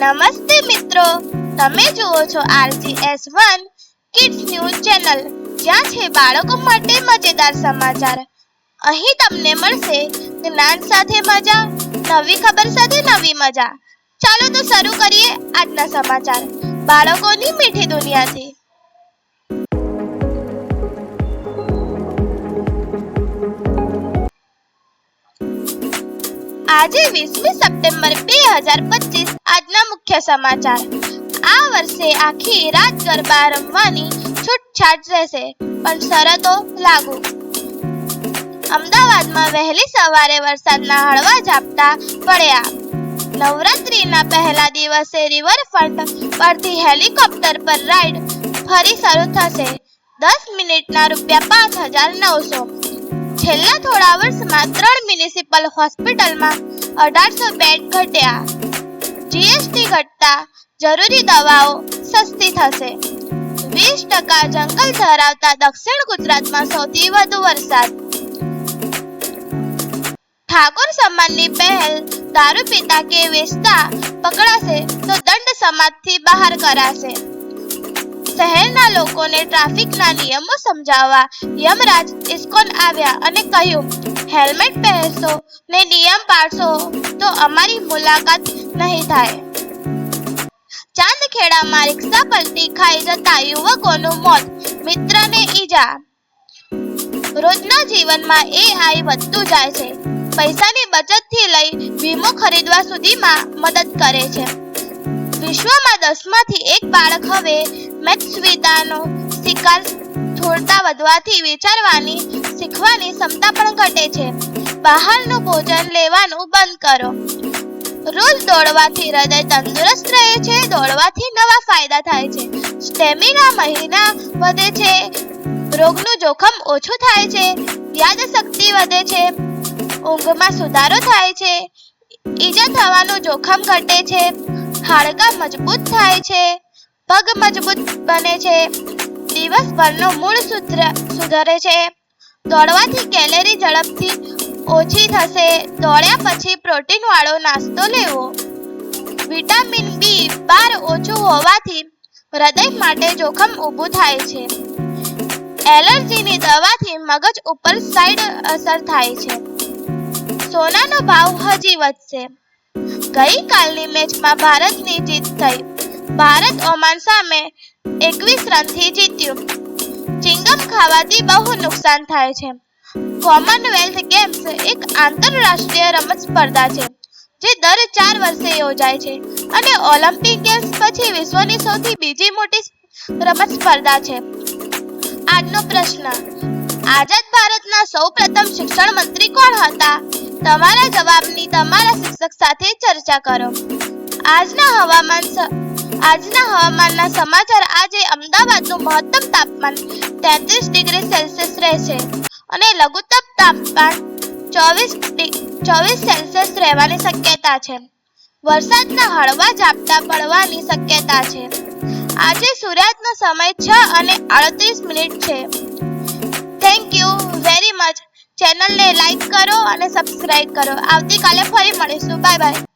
નમસ્તે મિત્રો. તમે જુઓ છો RGS one kids news channel. જ્યાં છે બાળકો માટે મજેદાર સમાચાર. અહીં તમને મળશે જ્ઞાન સાથે મજા, નવી ખબર સાથે નવી મજા. ચાલો તો શરૂ કરીએ આજના સમાચાર. બાળકોની મીઠી દુનિયાથી. આજે વીસમી સપ્ટેમ્બર બે હજાર પચીસ, આજના મુખ્ય સમાચાર. આ વર્ષે આખી રાત ગરબા રમવાની છૂટછાટ રહેશે, પણ શરતો લાગુ. અમદાવાદમાં વહેલી સવારે વરસાદના હળવા ઝાપટા પડ્યા. નવરાત્રીના પહેલા દિવસે રિવરફ્રન્ટ પરથી હેલિકોપ્ટર પર રાઈડ ફરી શરૂ થશે. દસ મિનિટના રૂપિયા પાંચ હજાર નવસો. છેલ્લા થોડા વર્ષમાં ત્રણ મ્યુનિસિપલ હોસ્પિટલમાં અઢારસો બેડ ઘટ્યા. જીએસટી ઘટતા જરૂરી દવાઓ સસ્તી થશે. વીસ ટકા જંગલ ધરાવતા દક્ષિણ ગુજરાતમાં સૌથી વધુ વરસાદ. ઠાકોર સમાજની પહેલ દારૂ પીતા કે વેચતા પકડાશે તો દંડ સમાજથી બહાર કરાશે. શહેરના લોકોને ટ્રાફિકના નિયમો સમજાવવા યમરાજ ઇસ્કોન આવ્યા અને કહ્યું, હેલ્મેટ પહેરશો ને નિયમ પાળશો તો અમારી મુલાકાત નહીં થાય. ચાંદખેડામાં રિક્ષા પલટી ખાઈ જતા યુવકોનું મોત, મિત્રને ઈજા. રોજના જીવનમાં એઆઈ વધતું જાય છે. પૈસાની બચતથી લઈ વીમો ખરીદવા સુધીમાં મદદ કરે છે. વિશ્વમાં દસમાંથી એક બાળક હવે મેથ સુવિધાનો શિકાર થોડતા વધવાથી વિચારવાની, શીખવાની ક્ષમતા પણ ઘટે છે. બહારનું ભોજન લેવાનું બંધ કરો. રોજ દોડવાથી હૃદય તંદુરસ્ત રહે છે, દોડવાથી નવા ફાયદા થાય છે. સ્ટેમિના મહિના વધે છે, રોગનું જોખમ ઓછું થાય છે, યાદશક્તિ વધે છે, ઊંઘમાં સુધારો થાય છે, ઈજા થવાનું જોખમ ઘટે છે, હાડકાં મજબૂત થાય છે. પગ મજબૂત બને છે. દિવસભરનો મૂળ સુધર સુધરે છે. દોડવાથી કેલેરી ઝડપથી ઓછી થશે. દોડ્યા પછી પ્રોટીન વાળો નાસ્તો લેવો. વિટામિન બી બાર ઓછું હોવાથી હૃદય માટે જોખમ ઊભું થાય છે. એલર્જીની દવાથી મગજ ઉપર સાઈડ અસર થાય છે. સોનાનો ભાવ હજી વધશે. ગઈકાલની મેચમાં ભારતની જીત થઈ. ભારત ઓમાન સામે એકવીસ રનથી જીત્યું. ચિંગમ ખાવાથી બહુ નુકસાન થાય છે. કોમનવેલ્થ ગેમ્સ એક આંતરરાષ્ટ્રીય રમત સ્પર્ધા છે, જે દર ચાર વર્ષે યોજાય છે અને ઓલિમ્પિક ગેમ્સ પછી વિશ્વની સૌથી બીજી મોટી રમત સ્પર્ધા છે. આજનો પ્રશ્ન, આઝાદ ભારતના સૌપ્રથમ શિક્ષણ મંત્રી કોણ હતા? તમારા જવાબની તમારા શિક્ષક સાથે ચર્ચા કરો. આજના હવામાન આજના હવામાનના સમાચાર આજે અમદાવાદનું મહત્તમ તાપમાન તેત્રીસ ડિગ્રી સેલ્સિયસ રહેશે અને લઘુત્તમ તાપમાન ચોવીસ ચોવીસ સેલ્સિયસ રહેવાની શક્યતા છે. વરસાદના હળવા ઝાપટા પડવાની શક્યતા છે. આજે સૂર્યાસ્તનો સમય છ અને આડત્રીસ મિનિટ છે. થેન્ક યુ વેરી મચ ચેનલને લાઈક કરો અને સબસ્ક્રાઇબ કરો. આવતીકાલે ફરી મળીશું. Bye bye.